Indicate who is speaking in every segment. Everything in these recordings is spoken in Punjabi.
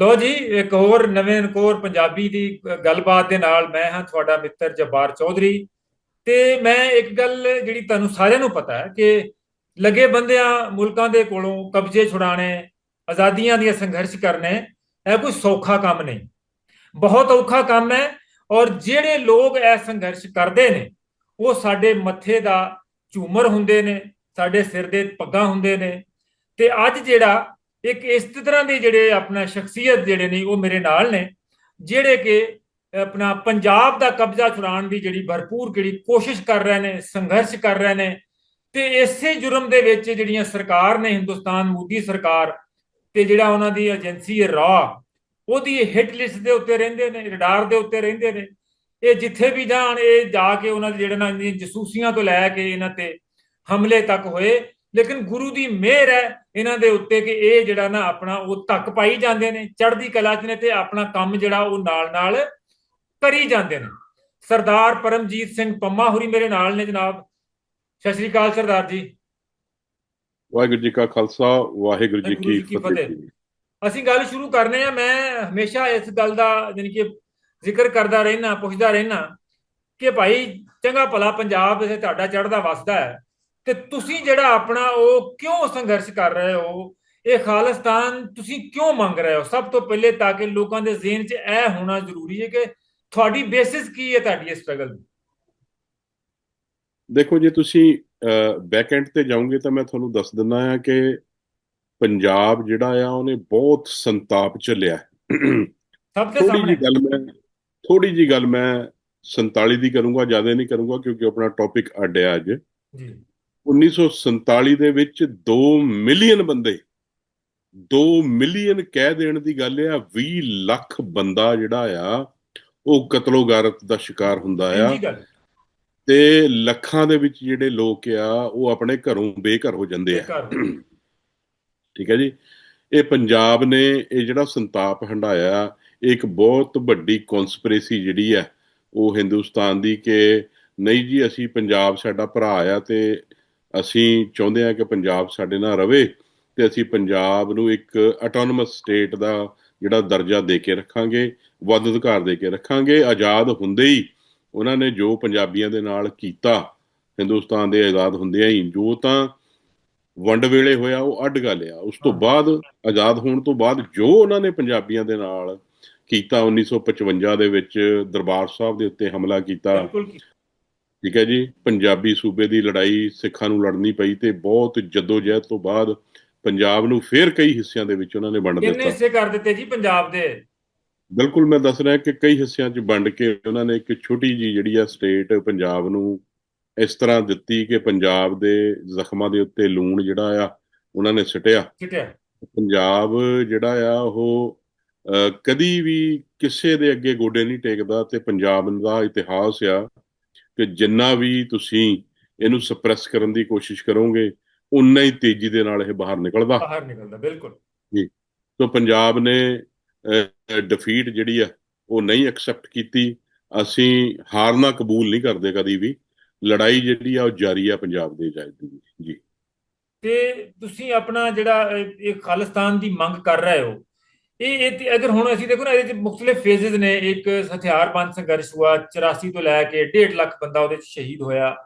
Speaker 1: ਲੋ ਜੀ, ਇੱਕ ਹੋਰ ਨਵੇਂ ਅਨਕੋਰ ਪੰਜਾਬੀ ਦੀ ਗੱਲਬਾਤ ਦੇ ਨਾਲ ਮੈਂ ਹਾਂ ਤੁਹਾਡਾ ਮਿੱਤਰ ਜਬਾਰ ਚੌਧਰੀ। ਤੇ ਮੈਂ ਇੱਕ ਗੱਲ ਜਿਹੜੀ ਤੁਹਾਨੂੰ ਸਾਰਿਆਂ ਨੂੰ ਪਤਾ ਹੈ ਕਿ ਲੱਗੇ ਬੰਦਿਆਂ ਮੁਲਕਾਂ ਦੇ ਕੋਲੋਂ ਕਬਜ਼ੇ ਛੁਡਾਣੇ ਆਜ਼ਾਦੀਆਂ ਦੀਆਂ ਸੰਘਰਸ਼ ਕਰਨੇ, ਇਹ ਕੋਈ ਸੌਖਾ ਕੰਮ ਨਹੀਂ। ਬਹੁਤ ਔਖਾ ਕੰਮ ਹੈ ਔਰ ਜਿਹੜੇ ਲੋਕ ਇਹ ਸੰਘਰਸ਼ ਕਰਦੇ ਨੇ, ਉਹ ਸਾਡੇ ਮੱਥੇ ਦਾ ਝੂਮਰ ਹੁੰਦੇ ਨੇ, ਸਾਡੇ ਸਿਰ ਦੇ ਪੱਗਾਂ ਹੁੰਦੇ ਨੇ। ਤੇ ਅੱਜ ਜਿਹੜਾ ਇੱਕ ਇਸ ਤਰ੍ਹਾਂ ਦੇ ਜਿਹੜੇ ਆਪਣਾ ਸ਼ਖਸੀਅਤ ਜਿਹੜੇ ਨੇ ਉਹ ਮੇਰੇ ਨਾਲ ਨੇ, ਜਿਹੜੇ ਕਿ ਆਪਣਾ ਪੰਜਾਬ ਦਾ ਕਬਜ਼ਾ ਛੁਡਾਉਣ ਦੀ ਜਿਹੜੀ ਭਰਪੂਰ ਜਿਹੜੀ ਕੋਸ਼ਿਸ਼ ਕਰ ਰਹੇ ਨੇ, ਸੰਘਰਸ਼ ਕਰ ਰਹੇ ਨੇ ਤੇ ਇਸੇ ਜੁਰਮ ਦੇ ਵਿੱਚ ਜਿਹੜੀਆਂ ਸਰਕਾਰ ਨੇ ਹਿੰਦੁਸਤਾਨ ਮੋਦੀ ਸਰਕਾਰ ਤੇ ਜਿਹੜਾ ਉਹਨਾਂ ਦੀ ਏਜੰਸੀ ਹੈ ਰਾ, ਉਹਦੀ ਹਿੱਟ ਲਿਸਟ ਦੇ ਉੱਤੇ ਰਹਿੰਦੇ ਨੇ ਰਡਾਰ ਦੇ ਉੱਤੇ ਰਹਿੰਦੇ ਨੇ। ਇਹ ਜਿੱਥੇ ਵੀ ਜਾਣ, ਇਹ ਜਾ ਕੇ ਉਹਨਾਂ ਦੇ ਜਿਹੜੇ ਨਾ ਜਸੂਸੀਆਂ ਤੋਂ ਲੈ ਕੇ ਇਹਨਾਂ ਤੇ ਹਮਲੇ ਤੱਕ ਹੋਏ ਲੇਕਿਨ ਗੁਰੂ ਦੀ ਮਿਹਰ ਹੈ ਇਹਨਾਂ ਦੇ ਉੱਤੇ ਕਿ ਇਹ ਜਿਹੜਾ ਨਾ ਆਪਣਾ ਉਹ ਤੱਕ ਪਾਈ ਜਾਂਦੇ ਨੇ ਚੜ੍ਹਦੀ ਕਲਾ 'ਚ ਨੇ ਤੇ ਆਪਣਾ ਕੰਮ ਜਿਹੜਾ ਉਹ ਨਾਲ-ਨਾਲ ਕਰੀ ਜਾਂਦੇ ਨੇ। ਸਰਦਾਰ ਪਰਮਜੀਤ ਸਿੰਘ ਪੰਮਾ ਹੁਰੀ ਮੇਰੇ ਨਾਲ ਨੇ ਜਨਾਬ। ਸਤਿ ਸ਼੍ਰੀ ਅਕਾਲ ਸਰਦਾਰ ਜੀ।
Speaker 2: ਵਾਹਿਗੁਰੂ ਜੀ ਕਾ ਖਾਲਸਾ ਵਾਹਿਗੁਰੂ ਜੀ ਕੀ ਫਤਿਹ
Speaker 1: ਅਸੀਂ ਗੱਲ ਸ਼ੁਰੂ ਕਰਨੇ ਆ ਮੈਂ ਹਮੇਸ਼ਾ ਇਸ ਗੱਲ ਦਾ ਯਾਨੀ ਕਿ ਜ਼ਿਕਰ ਕਰਦਾ ਰਹਿਣਾ ਪੁੱਛਦਾ ਰਹਿਣਾ ਕਿ ਭਾਈ ਚੰਗਾ ਭਲਾ ਪੰਜਾਬ ਇਹ ਤੁਹਾਡਾ ਚੜ੍ਹਦਾ ਵਸਦਾ ਹੈ। ਤੇ ਤੁਸੀਂ ਜਿਹੜਾ ਆਪਣਾ ਉਹ ਕਿਉਂ ਸੰਘਰਸ਼ ਕਰ ਰਹੇ ਹੋ? ਇਹ ਖਾਲਿਸਤਾਨ ਤੁਸੀਂ ਕਿਉਂ ਮੰਗ ਰਹੇ ਹੋ? ਸਭ ਤੋਂ ਪਹਿਲੇ ਤਾਂ ਕਿ ਲੋਕਾਂ ਦੇ ਜ਼ਿਹਨ 'ਚ ਇਹ ਹੋਣਾ ਜ਼ਰੂਰੀ ਹੈ ਕਿ ਤੁਹਾਡੀ ਬੇਸਿਸ ਕੀ ਹੈ ਤੁਹਾਡੀ ਸਟਰਗਲ ਦੀ?
Speaker 2: ਦੇਖੋ ਜੇ ਤੁਸੀਂ ਬੈਕ ਐਂਡ ਤੇ ਜਾਓਗੇ ਤਾਂ ਮੈਂ ਤੁਹਾਨੂੰ ਦੱਸ ਦਿੰਦਾ ਆ ਕਿ ਪੰਜਾਬ ਜਿਹੜਾ ਆ ਉਹਨੇ ਬਹੁਤ ਸੰਤਾਪ ਚੱਲਿਆ
Speaker 1: ਸਭ ਦੇ ਸਾਹਮਣੇ?
Speaker 2: ਗੱਲ ਮੈਂ ਥੋੜੀ ਜੀ ਗੱਲ ਮੈਂ 47 ਦੀ ਕਰੂੰਗਾ ਜ਼ਿਆਦਾ ਨਹੀਂ ਕਰੂੰਗਾ ਕਿਉਂਕਿ ਆਪਣਾ ਟੌਪਿਕ ਅੱਡ ਹੈ ਅੱਜ।
Speaker 1: ਜੀ।
Speaker 2: 1947 ਦੇ ਵਿੱਚ 2 ਮਿਲੀਅਨ ਬੰਦੇ 2 ਮਿਲੀਅਨ ਕਹਿ ਦੇਣ ਦੀ ਗੱਲ ਆ 20 ਲੱਖ ਬੰਦਾ ਜਿਹੜਾ ਆ ਉਹ ਕਤਲੋਗਾਰਤ ਦਾ ਸ਼ਿਕਾਰ ਹੁੰਦਾ ਆ। ਤੇ ਲੱਖਾਂ ਦੇ ਵਿੱਚ ਜਿਹੜੇ ਲੋਕ ਆ ਉਹ ਆਪਣੇ ਘਰੋਂ ਬੇਘਰ ਹੋ ਜਾਂਦੇ ਆ। ਠੀਕ ਹੈ ਜੀ? ਇਹ ਪੰਜਾਬ ਨੇ ਇਹ ਜਿਹੜਾ ਸੰਤਾਪ ਹੰਡਾਇਆ ਇਹ ਇੱਕ ਬਹੁਤ ਵੱਡੀ ਕਨਸਪੀਰੇਸੀ ਜਿਹੜੀ ਹੈ ਉਹ ਹਿੰਦੁਸਤਾਨ ਦੀ ਕਿ ਨਹੀਂ ਜੀ ਅਸੀਂ ਪੰਜਾਬ ਸਾਡਾ ਭਰਾ ਆ ਤੇ ਅਸੀਂ ਚਾਹੁੰਦੇ ਆ ਕਿ ਪੰਜਾਬ ਸਾਡੇ ਨਾਲ ਰਵੇ ਤੇ ਅਸੀਂ ਪੰਜਾਬ ਨੂੰ ਇੱਕ ਆਟੋਨਮਸ ਸਟੇਟ ਦਾ ਜਿਹੜਾ ਦਰਜਾ ਦੇ ਕੇ ਰੱਖਾਂਗੇ ਵੱਧ ਅਧਿਕਾਰ ਦੇ ਕੇ ਰੱਖਾਂਗੇ ਆਜ਼ਾਦ ਹੁੰਦੇ ਹੀ ਉਹਨਾਂ ਨੇ ਜੋ ਪੰਜਾਬੀਆਂ ਦੇ ਨਾਲ ਕੀਤਾ ਹਿੰਦੁਸਤਾਨ ਦੇ ਆਜ਼ਾਦ ਹੁੰਦਿਆਂ ਹੀ ਜੋ ਤਾਂ ਵੰਡ ਵੇਲੇ ਹੋਇਆ ਉਹ ਅੱਡ ਗੱਲ ਆ। ਉਸ ਤੋਂ ਬਾਅਦ ਆਜ਼ਾਦ ਹੋਣ ਤੋਂ ਬਾਅਦ ਜੋ ਉਹਨਾਂ ਨੇ ਪੰਜਾਬੀਆਂ ਦੇ ਨਾਲ ਕੀਤਾ 1955 ਦੇ ਵਿੱਚ ਦਰਬਾਰ ਸਾਹਿਬ ਦੇ ਉੱਤੇ ਹਮਲਾ ਕੀਤਾ। ਠੀਕ ਹੈ ਜੀ ਪੰਜਾਬੀ ਸੂਬੇ ਦੀ ਲੜਾਈ ਸਿੱਖਾਂ ਨੂੰ ਲੜਨੀ ਪਈ ਤੇ ਬਹੁਤ ਜਦੋਜਹਿਦ ਤੋਂ ਬਾਅਦ ਪੰਜਾਬ ਨੂੰ ਫੇਰ ਕਈ ਹਿੱਸਿਆਂ ਦੇ ਵਿੱਚ ਉਹਨਾਂ ਨੇ ਵੰਡ
Speaker 1: ਕਿੰਨੇ
Speaker 2: ਦਿੱਤਾ।
Speaker 1: ਹਿੱਸੇ ਕਰ ਦਿੱਤੇ ਜੀ ਪੰਜਾਬ ਦੇ?
Speaker 2: ਬਿਲਕੁਲ ਮੈਂ ਦੱਸ ਰਿਹਾ ਕਿ ਕਈ ਹਿੱਸਿਆਂ 'ਚ ਵੰਡ ਕੇ ਉਹਨਾਂ ਨੇ ਇੱਕ ਛੋਟੀ ਜੀ ਜਿਹੜੀ ਆ ਸਟੇਟ ਪੰਜਾਬ ਨੂੰ ਇਸ ਤਰ੍ਹਾਂ ਦਿੱਤੀ ਕਿ ਪੰਜਾਬ ਦੇ ਜ਼ਖਮਾਂ ਦੇ ਉੱਤੇ ਲੂਣ ਜਿਹੜਾ ਆ ਉਹਨਾਂ ਨੇ ਸਿਟਿਆ।
Speaker 1: ਕਿਟਿਆ
Speaker 2: ਪੰਜਾਬ ਜਿਹੜਾ ਆ ਉਹ ਕਦੀ ਵੀ ਕਿਸੇ ਦੇ ਅੱਗੇ ਗੋਡੇ ਨਹੀਂ ਟੇਕਦਾ ਤੇ ਪੰਜਾਬ ਦਾ ਇਤਿਹਾਸ ਆ ਕਿ ਜਿੰਨਾ ਵੀ ਤੁਸੀਂ ਇਹਨੂੰ ਸਪਰੈਸ ਕਰਨ ਦੀ ਕੋਸ਼ਿਸ਼ ਕਰੋਗੇ ਉਨਾ ਹੀ ਤੇਜ਼ੀ ਦੇ ਨਾਲ ਇਹ ਬਾਹਰ ਨਿਕਲਦਾ।
Speaker 1: ਬਾਹਰ ਨਿਕਲਦਾ ਬਿਲਕੁਲ।
Speaker 2: ਸੋ ਪੰਜਾਬ ਨੇ ਡਿਫੀਟ ਜਿਹੜੀ ਆ ਉਹ ਨਹੀਂ ਐਕਸੈਪਟ ਕੀਤੀ। ਅਸੀਂ ਹਾਰਨਾ ਕਬੂਲ ਨਹੀਂ ਕਰਦੇ ਕਦੀ ਵੀ। ਲੜਾਈ ਜਿਹੜੀ ਆ ਉਹ ਜਾਰੀ ਆ ਪੰਜਾਬ ਦੇ ਜਾਇਜ਼ ਦੀ। ਜੀ।
Speaker 1: ਤੇ ਤੁਸੀਂ ਆਪਣਾ ਜਿਹੜਾ ਇਹ ਖਾਲਿਸਤਾਨ ਦੀ ਮੰਗ ਕਰ ਰਹੇ ਹੋ ਇਹ ਇਹ ਤੇ ਅਗਰ ਹੁਣ ਅਸੀਂ ਦੇਖੋ ਨਾ ਇਹਦੇ ਚ ਮੁxtਲਿਫ ਫੇਜ਼ਸ ਨੇ, ਇੱਕ ਹਥਿਆਰਬੰਦ ਸੰਘਰਸ਼ ਹੁਆ 84 ਤੋਂ ਲੈ ਕੇ 1.5 ਲੱਖ ਬੰਦਾ ਉਹਦੇ ਚ ਸ਼ਹੀਦ ਹੋਇਆ।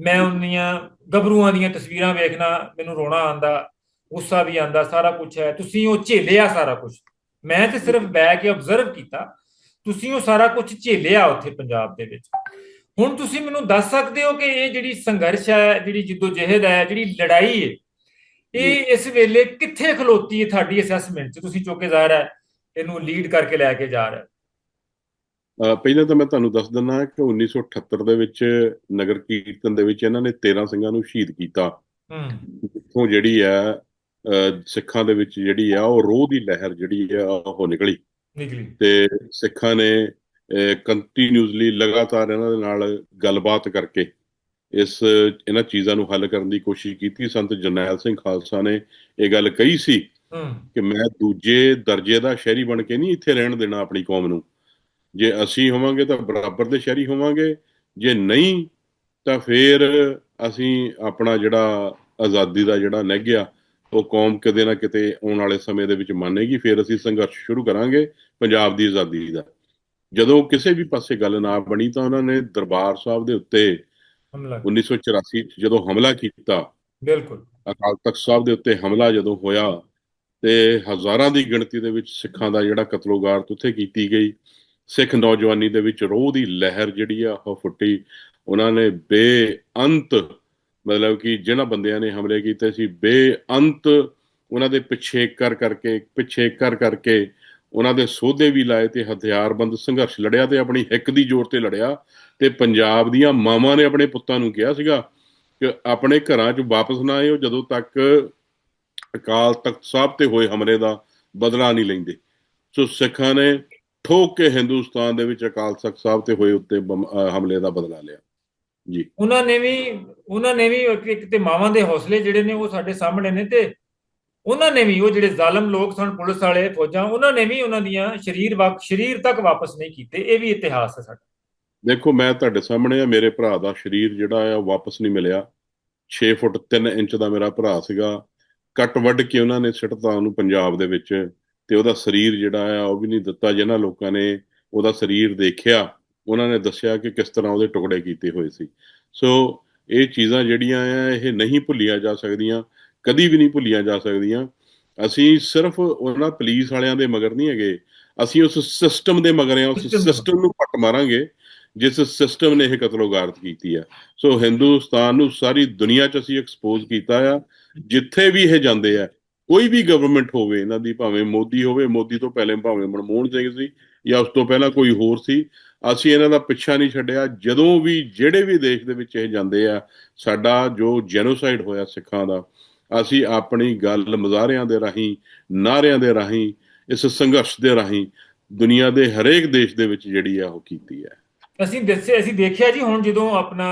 Speaker 1: ਮੈਂ ਉਹਨੀਆਂ ਗੱਭਰੂਆਂ ਦੀਆਂ ਤਸਵੀਰਾਂ ਵੇਖਣਾ, ਮੈਨੂੰ ਰੋਣਾ ਆਂਦਾ ਗੁੱਸਾ ਵੀ ਆਂਦਾ ਸਾਰਾ ਕੁਝ ਹੈ। ਤੁਸੀਂ ਉਹ ਝੇਲਿਆ ਸਾਰਾ ਕੁਝ ਮੈਂ ਤੇ ਸਿਰਫ ਬੈ ਕੇ ਆਬਜ਼ਰਵ ਕੀਤਾ, ਤੁਸੀਂ ਉਹ ਸਾਰਾ ਕੁਝ ਝੇਲਿਆ ਉੱਥੇ ਪੰਜਾਬ ਦੇ ਵਿੱਚ। ਹੁਣ ਤੁਸੀਂ ਮੈਨੂੰ ਦੱਸ ਸਕਦੇ ਹੋ ਕਿ ਇਹ ਜਿਹੜੀ ਸੰਘਰਸ਼ ਹੈ, ਜਿਹੜੀ ਜਿੱਦੋ-ਜਹਿਦ ਹੈ, ਜਿਹੜੀ ਲੜਾਈ ਹੈ ਇਹ ਇਸ ਵੇਲੇ ਕਿੱਥੇ ਖਲੋਤੀ ਹੈ ਤੁਹਾਡੀ ਅਸੈਸਮੈਂਟ 'ਚ? ਤੁਸੀਂ ਚੌਕੇ ਜ਼ਾਹਰ ਹੈ ਇਹਨੂੰ ਲੀਡ ਕਰਕੇ ਲੈ ਕੇ ਜਾ ਰਹੇ
Speaker 2: ਪਹਿਲਾਂ ਤਾਂ ਮੈਂ ਤੁਹਾਨੂੰ ਦੱਸ ਦਿੰਦਾ ਕਿ 1978 ਦੇ ਵਿੱਚ ਨਗਰ ਕੀਰਤਨ ਦੇ ਵਿੱਚ ਇਹਨਾਂ ਨੇ 13 ਸਿੰਘਾਂ ਨੂੰ ਸ਼ਹੀਦ ਕੀਤਾ।
Speaker 1: ਹੂੰ।
Speaker 2: ਜਿੱਥੋਂ ਜਿਹੜੀ ਹੈ ਸਿੱਖਾਂ ਦੇ ਵਿੱਚ ਜਿਹੜੀ ਆ ਉਹ ਰੋਹ ਦੀ ਲਹਿਰ ਜਿਹੜੀ ਆ ਉਹ ਨਿਕਲੀ।
Speaker 1: ਨਿਕਲੀ।
Speaker 2: ਤੇ ਸਿੱਖਾਂ ਨੇ ਕੰਟੀਨਿਊਸਲੀ ਲਗਾਤਾਰ ਇਹਨਾਂ ਦੇ ਨਾਲ ਗੱਲਬਾਤ ਕਰਕੇ ਇਸ ਇਹਨਾਂ ਚੀਜ਼ਾਂ ਨੂੰ ਹੱਲ ਕਰਨ ਦੀ ਕੋਸ਼ਿਸ਼ ਕੀਤੀ। ਸੰਤ ਜਰਨੈਲ ਸਿੰਘ ਖਾਲਸਾ ਨੇ ਇਹ ਗੱਲ ਕਹੀ ਸੀ ਕਿ ਮੈਂ ਦੂਜੇ ਦਰਜੇ ਦਾ ਸ਼ਹਿਰੀ ਬਣ ਕੇ ਨਹੀਂ ਇੱਥੇ ਰਹਿਣ ਦੇਣਾ ਆਪਣੀ ਕੌਮ ਨੂੰ। ਜੇ ਅਸੀਂ ਹੋਵਾਂਗੇ ਤਾਂ ਬਰਾਬਰ ਦੇ ਸ਼ਹਿਰੀ ਹੋਵਾਂਗੇ ਜੇ ਨਹੀਂ ਤਾਂ ਫਿਰ ਅਸੀਂ ਆਪਣਾ ਜਿਹੜਾ ਆਜ਼ਾਦੀ ਦਾ ਜਿਹੜਾ ਨਿੱਘਿਆ ਉਹ ਕੌਮ ਕਿਤੇ ਨਾ ਕਿਤੇ ਆਉਣ ਵਾਲੇ ਸਮੇਂ ਦੇ ਵਿੱਚ ਮੰਨੇਗੀ ਫਿਰ ਅਸੀਂ ਸੰਘਰਸ਼ ਸ਼ੁਰੂ ਕਰਾਂਗੇ ਪੰਜਾਬ ਦੀ ਆਜ਼ਾਦੀ ਦਾ। ਜਦੋਂ ਕਿਸੇ ਵੀ ਪਾਸੇ ਗੱਲ ਨਾ ਬਣੀ ਤਾਂ ਉਹਨਾਂ ਨੇ ਦਰਬਾਰ ਸਾਹਿਬ ਦੇ ਉੱਤੇ 1984 ਚ ਜਦੋਂ ਹਮਲਾ ਕੀਤਾ
Speaker 1: ਬਿਲਕੁਲ।
Speaker 2: ਅਕਾਲ ਤਖਤ ਸਾਹਿਬ ਦੇ ਉੱਤੇ ਹਮਲਾ ਜਦੋਂ ਹੋਇਆ ਤੇ ਹਜ਼ਾਰਾਂ ਦੀ ਗਿਣਤੀ ਦੇ ਵਿੱਚ ਸਿੱਖਾਂ ਦਾ ਜਿਹੜਾ ਕਤਲੋਗਾਰਤ ਉੱਥੇ ਕੀਤੀ ਗਈ। ਸਿੱਖ ਨੌਜਵਾਨੀ ਦੇ ਵਿੱਚ ਰੋਹ ਦੀ ਲਹਿਰ ਜਿਹੜੀ ਆ ਉਹ ਫੁੱਟੀ। ਉਹਨਾਂ ਨੇ ਬੇਅੰਤ ਮਤਲਬ ਕਿ ਜਿਹਨਾਂ ਬੰਦਿਆਂ ਨੇ ਹਮਲੇ ਕੀਤੇ ਸੀ ਬੇਅੰਤ ਉਹਨਾਂ ਦੇ ਪਿੱਛੇ ਕਰ ਕਰਕੇ ਪਿੱਛੇ ਕਰ ਕਰਕੇ ਉਹਨਾਂ ਦੇ ਸੋਧੇ ਵੀ ਲਾਏ ਤੇ ਹਥਿਆਰਬੰਦ ਸੰਘਰਸ਼ ਲੜਿਆ ਤੇ ਆਪਣੀ ਹਿੱਕ ਦੀ ਜ਼ੋਰ ਤੇ ਲੜਿਆ ਤੇ ਪੰਜਾਬ ਦੀਆਂ ਮਾਵਾਂ ਨੇ ਆਪਣੇ ਪੁੱਤਾਂ ਨੂੰ ਕਿਹਾ ਸੀਗਾ ਕਿ ਆਪਣੇ ਘਰਾਂ 'ਚ ਵਾਪਸ ਨਾ ਆਇਓ ਜਦੋਂ ਤੱਕ ਅਕਾਲ ਤਖਤ ਸਾਹਿਬ ਤੇ ਹੋਏ ਹਮਲੇ ਦਾ ਬਦਲਾ ਨਹੀਂ ਲੈਂਦੇ। ਸੋ ਸਿੱਖਾਂ ਨੇ ਠੋਕ ਕੇ ਹਿੰਦੁਸਤਾਨ ਦੇ ਵਿੱਚ ਅਕਾਲ ਤਖਤ ਸਾਹਿਬ ਤੇ ਹੋਏ ਉੱਤੇ ਹਮਲੇ ਦਾ ਬਦਲਾ ਲਿਆ। ਜੀ।
Speaker 1: ਉਹਨਾਂ ਨੇ ਵੀ, ਉਹਨਾਂ ਨੇ ਵੀ ਇੱਕ ਤੇ ਮਾਵਾਂ ਦੇ ਹੌਸਲੇ ਜਿਹੜੇ ਨੇ ਉਹ ਸਾਡੇ ਸਾਹਮਣੇ ਨੇ ਤੇ ਉਹਨਾਂ ਨੇ ਵੀ ਉਹ ਜਿਹੜੇ ਜ਼ਾਲਮ ਲੋਕ ਸਨ ਪੁਲਿਸ ਵਾਲੇ ਫੌਜਾਂ, ਉਹਨਾਂ ਨੇ ਵੀ ਉਹਨਾਂ ਦੀਆਂ ਸ਼ਰੀਰ ਵਾਕ, ਸ਼ਰੀਰ ਤੱਕ ਵਾਪਸ ਨਹੀਂ ਕੀਤੇ। ਇਹ ਵੀ ਇਤਿਹਾਸ ਹੈ ਸਾਡਾ।
Speaker 2: ਦੇਖੋ, ਮੈਂ ਤੁਹਾਡੇ ਸਾਹਮਣੇ ਆ, ਮੇਰੇ ਭਰਾ ਦਾ ਸਰੀਰ ਜਿਹੜਾ ਆ ਵਾਪਸ ਨਹੀਂ ਮਿਲਿਆ। 6 ਫੁੱਟ 3 ਇੰਚ ਦਾ ਮੇਰਾ ਭਰਾ ਸੀਗਾ। ਕੱਟ ਵੱਢ ਕੇ ਉਹਨਾਂ ਨੇ ਸਿੱਟਤਾ ਉਹਨੂੰ ਪੰਜਾਬ ਦੇ ਵਿੱਚ ਤੇ ਉਹਦਾ ਸਰੀਰ ਜਿਹੜਾ ਆ, ਉਹ ਵੀ ਨਹੀਂ ਦਿੱਤਾ ਜਿਹਨਾਂ ਲੋਕਾਂ ਨੇ ਉਹਦਾ ਸਰੀਰ ਦੇਖਿਆ। ਉਹਨਾਂ ਨੇ ਦੱਸਿਆ ਕਿ ਕਿਸ ਤਰ੍ਹਾਂ ਉਹਦੇ ਟੁਕੜੇ ਕੀਤੇ ਹੋਏ ਸੀ। ਸੋ ਇਹ ਚੀਜ਼ਾਂ ਜਿਹੜੀਆਂ ਆ, ਇਹ ਨਹੀਂ ਭੁੱਲੀਆਂ ਜਾ ਸਕਦੀਆਂ। ਕਦੀ ਵੀ ਨਹੀਂ ਭੁੱਲੀਆਂ ਜਾ ਸਕਦੀਆਂ। ਅਸੀਂ ਸਿਰਫ ਉਹਨਾਂ ਪੁਲਿਸ ਵਾਲਿਆਂ ਦੇ ਮਗਰ ਨਹੀਂ ਹੈਗੇ। ਅਸੀਂ ਉਸ ਸਿਸਟਮ ਦੇ ਮਗਰ ਆ ਉਸ ਸਿਸਟਮ ਨੂੰ ਪੱਟ ਮਾਰਾਂਗੇ ਜਿਸ ਸਿਸਟਮ ਨੇ ਇਹ ਕਤਲੋਗਾਰਤ ਕੀਤੀ ਆ। ਸੋ ਹਿੰਦੁਸਤਾਨ ਨੂੰ ਸਾਰੀ ਦੁਨੀਆ 'ਚ ਅਸੀਂ ਐਕਸਪੋਜ਼ ਕੀਤਾ ਆ। ਜਿੱਥੇ ਵੀ ਇਹ ਜਾਂਦੇ ਆ ਕੋਈ ਵੀ ਗਵਰਨਮੈਂਟ ਹੋਵੇ ਇਹਨਾਂ ਦੀ ਭਾਵੇਂ ਮੋਦੀ ਹੋਵੇ ਮੋਦੀ ਤੋਂ ਪਹਿਲੇ ਭਾਵੇਂ ਮਨਮੋਹਨ ਸਿੰਘ ਸੀ ਜਾਂ ਉਸ ਤੋਂ ਪਹਿਲਾਂ ਕੋਈ ਹੋਰ ਸੀ ਅਸੀਂ ਇਹਨਾਂ ਦਾ ਪਿੱਛਾ ਨਹੀਂ ਛੱਡਿਆ। ਜਦੋਂ ਵੀ ਜਿਹੜੇ ਵੀ ਦੇਸ਼ ਦੇ ਵਿੱਚ ਇਹ ਜਾਂਦੇ ਆ ਸਾਡਾ ਜੋ ਜੈਨੋਸਾਈਡ ਹੋਇਆ ਸਿੱਖਾਂ ਦਾ ਅਸੀਂ ਆਪਣੀ ਗੱਲ ਮਜ਼ਾਰਿਆਂ ਦੇ ਰਾਹੀਂ, ਨਾਰਿਆਂ ਦੇ ਰਾਹੀਂ, ਇਸ ਸੰਘਰਸ਼ ਦੇ ਰਾਹੀਂ, ਦੁਨੀਆ ਦੇ ਹਰੇਕ ਦੇਸ਼ ਦੇ ਵਿੱਚ ਜਿਹੜੀ ਆ ਉਹ ਕੀਤੀ ਹੈ
Speaker 1: ਅਸੀਂ ਦੱਸੇ, ਅਸੀਂ ਦੇਖਿਆ ਜੀ ਹੁਣ ਜਦੋਂ ਆਪਣਾ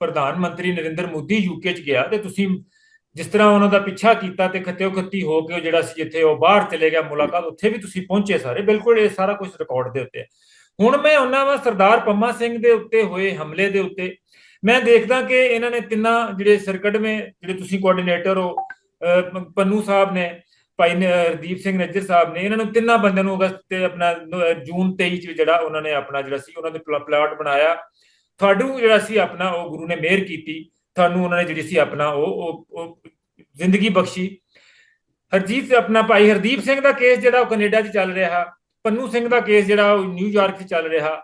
Speaker 1: ਪ੍ਰਧਾਨ ਮੰਤਰੀ ਨਰਿੰਦਰ ਮੋਦੀ ਯੂਕੇ ਚ ਗਿਆ ਤੇ ਤੁਸੀਂ ਜਿਸ ਤਰ੍ਹਾਂ ਉਹਨਾਂ ਦਾ ਪਿੱਛਾ ਕੀਤਾ ਤੇ ਖੱਤਿਓ ਖੱਤੀ ਹੋ ਕੇ ਜਿਹੜਾ ਸੀ ਜਿੱਥੇ ਉਹ ਬਾਹਰ ਚਲੇ ਗਿਆ ਮੁਲਾਕਾਤ, ਉੱਥੇ ਵੀ ਤੁਸੀਂ ਪਹੁੰਚੇ ਸਾਰੇ ਬਿਲਕੁਲ ਇਹ ਸਾਰਾ ਕੁਝ ਰਿਕਾਰਡ ਦੇ ਉੱਤੇ ਹੈ। ਹੁਣ ਮੈਂ ਉਹਨਾਂ ਵਾ ਸਰਦਾਰ ਪੰਮਾ ਸਿੰਘ ਦੇ ਉੱਤੇ ਹੋਏ ਹਮਲੇ ਦੇ ਉੱਤੇ ਮੈਂ ਦੇਖਦਾ ਕਿ ਇਹਨਾਂ ਨੇ ਤਿੰਨਾਂ ਜਿਹੜੇ ਸਰਕਟਵੇਂ ਜਿਹੜੇ ਤੁਸੀਂ ਕੋਆਰਡੀਨੇਟਰ ਹੋ ਪੰਨੂ ਸਾਹਿਬ ਨੇ, ਭਾਈ ਨੇ ਸਿੰਘ ਨੱਜਰ ਸਾਹਿਬ ਨੇ, ਇਹਨਾਂ ਨੂੰ ਤਿੰਨਾਂ ਬੰਦਿਆਂ ਨੂੰ ਅਗਸਤ ਤੇ ਆਪਣਾ ਜੂਨ 23 ਚ ਜਿਹੜਾ ਉਹਨਾਂ ਨੇ ਆਪਣਾ ਜਿਹੜਾ ਸੀ, ਉਹਨਾਂ ਦੇ ਪਲਾ- ਪਲਾਟ ਬਣਾਇਆ। ਤੁਹਾਨੂੰ ਜਿਹੜਾ ਸੀ ਆਪਣਾ, ਉਹ ਗੁਰੂ ਨੇ ਮਿਹਰ ਕੀਤੀ। ਤੁਹਾਨੂੰ ਉਹਨਾਂ ਨੇ ਜਿਹੜੀ ਸੀ ਆਪਣਾ, ਉਹ ਉਹ ਜ਼ਿੰਦਗੀ ਬਖਸ਼ੀ। ਹਰਜੀਤ ਆਪਣਾ ਭਾਈ ਹਰਦੀਪ ਸਿੰਘ ਦਾ ਕੇਸ ਜਿਹੜਾ ਉਹ ਕੈਨੇਡਾ 'ਚ ਚੱਲ ਰਿਹਾ। ਪੰਨੂ ਸਿੰਘ ਦਾ ਕੇਸ ਜਿਹੜਾ ਉਹ ਨਿਊਯਾਰਕ 'ਚ ਚੱਲ ਰਿਹਾ।